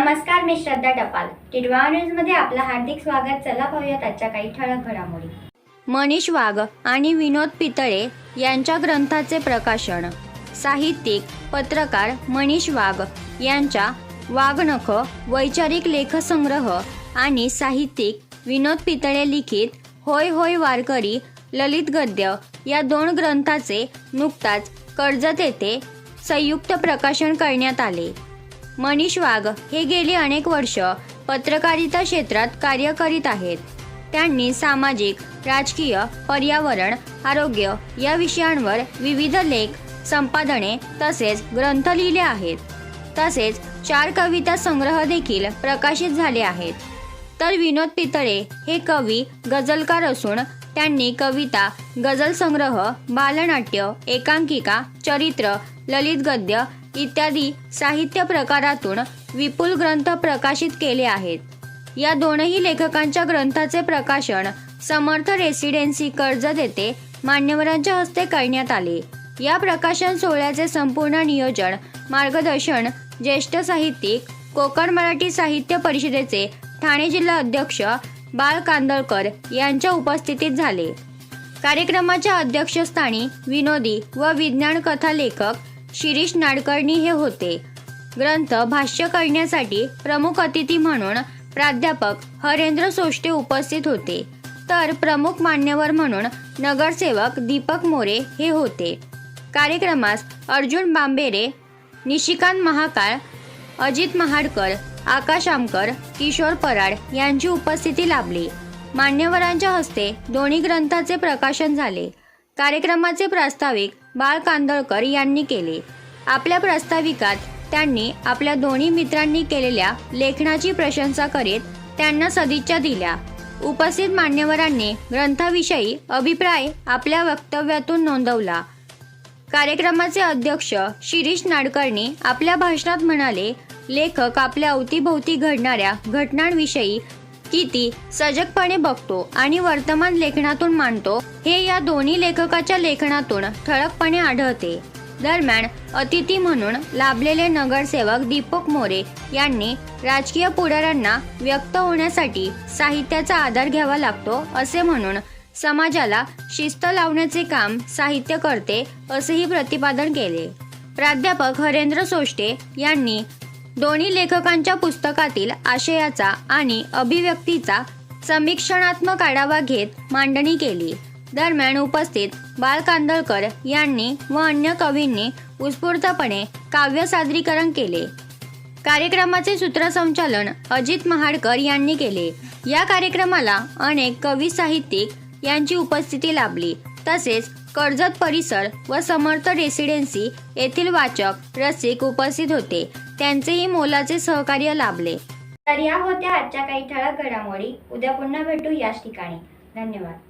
मी श्रद्धा टपाल. टिडवा न्यूजमध्ये आपलं हार्दिक स्वागत. चला पाहूयात आजच्या काही ठळक घडामोडी. मनीष वाघ आणि विनोद पितळे यांच्या ग्रंथाचे प्रकाशन. साहित्यिक पत्रकार मनीष वाघ यांच्या वाघनख वैचारिक लेखसंग्रह आणि साहित्यिक विनोद पितळे लिखित होय होय वारकरी ललित गद्य या दोन ग्रंथाचे नुकताच कर्जत येथे संयुक्त प्रकाशन करण्यात आले. मनीष वाघ हे गेली अनेक वर्ष पत्रकारिता क्षेत्रात कार्य करीत आहेत. त्यांनी सामाजिक राजकीय पर्यावरण आरोग्य या विषयांवर विविध लेख संपादने तसेच ग्रंथ लिहिले आहेत. तसेच चार कविता संग्रह देखील प्रकाशित झाले आहेत. तर विनोद पितळे हे कवी गझलकार असून त्यांनी कविता गझल संग्रह बालनाट्य एकांकिका चरित्र ललित गद्य इत्यादी साहित्य प्रकारातून विपुल ग्रंथ प्रकाशित केले आहेत. या दोनही लेखकांच्या ग्रंथाचे प्रकाशन समर्थ रेसिडेन्सी कर्जत येथे मान्यवरांच्या हस्ते करण्यात आले. या प्रकाशन सोहळ्याचे संपूर्ण नियोजन मार्गदर्शन ज्येष्ठ साहित्यिक कोकण मराठी साहित्य परिषदेचे ठाणे जिल्हा अध्यक्ष बाळ कांदळकर यांच्या उपस्थितीत झाले. कार्यक्रमाच्या अध्यक्षस्थानी विनोदी व विज्ञान कथा लेखक शिरीष नाडकर्णी हे होते. ग्रंथ भाष्य करण्यासाठी प्रमुख अतिथी म्हणून प्राध्यापक हरेंद्र सोष्टे उपस्थित होते. तर प्रमुख मान्यवर म्हणून नगरसेवक दीपक मोरे हे होते. कार्यक्रमास अर्जुन बांबेरे निशिकांत महाकाळ अजित महाडकर आकाश आमकर किशोर पराड यांची उपस्थिती लाभली. मान्यवरांच्या हस्ते दोन्ही ग्रंथाचे प्रकाशन झाले. कार्यक्रमाचे प्रास्ताविक बाळ कांदळकर यांनी केले. आपल्या प्रास्ताविकात त्यांनी आपल्या दोन्ही मित्रांनी केलेल्या लेखनाची प्रशंसा करीत त्यांना सदिच्छा दिल्या. उपस्थित मान्यवरांनी ग्रंथाविषयी अभिप्राय आपल्या वक्तव्यातून नोंदवला. कार्यक्रमाचे अध्यक्ष शिरीष नाडकर्णी आपल्या भाषणात म्हणाले लेखक आपल्या अवतीभोवती घडणाऱ्या घटनांविषयी किती सजगपणे बघतो आणि वर्तमान लेखनातून मांडतो हे या दोन्ही लेखकाच्या लेखनातून ठळकपणे आढळते. दरम्यान अतिथी म्हणून लाभलेले नगरसेवक दीपक मोरे यांनी राजकीय पुढाऱ्यांना व्यक्त होण्यासाठी साहित्याचा आधार घ्यावा लागतो असे म्हणून समाजाला शिस्त लावण्याचे काम साहित्य करते असेही प्रतिपादन केले. प्राध्यापक हरेंद्र सोष्टे यांनी दोन्ही लेखकांच्या पुस्तकातील आशयाचा आणि अभिव्यक्तीचा समीक्षणात्मक आढावा घेत मांडणी केली. दरम्यान उपस्थित बाळ कांदळकर यांनी व अन्य कवींनी उत्स्फूर्तपणे काव्य सादरीकरण केले. कार्यक्रमाचे सूत्रसंचालन अजित महाडकर यांनी केले. या कार्यक्रमाला अनेक कवी साहित्यिक यांची उपस्थिती लाभली. तसेच कर्जत परिसर व समर्थ रेसिडेन्सी येथील वाचक रसिक उपस्थित होते. त्यांचेही मोलाचे सहकार्य लाभले. तर या होत्या आजच्या काही ठळक घडामोडी. उद्या पुन्हा भेटू याच ठिकाणी. धन्यवाद.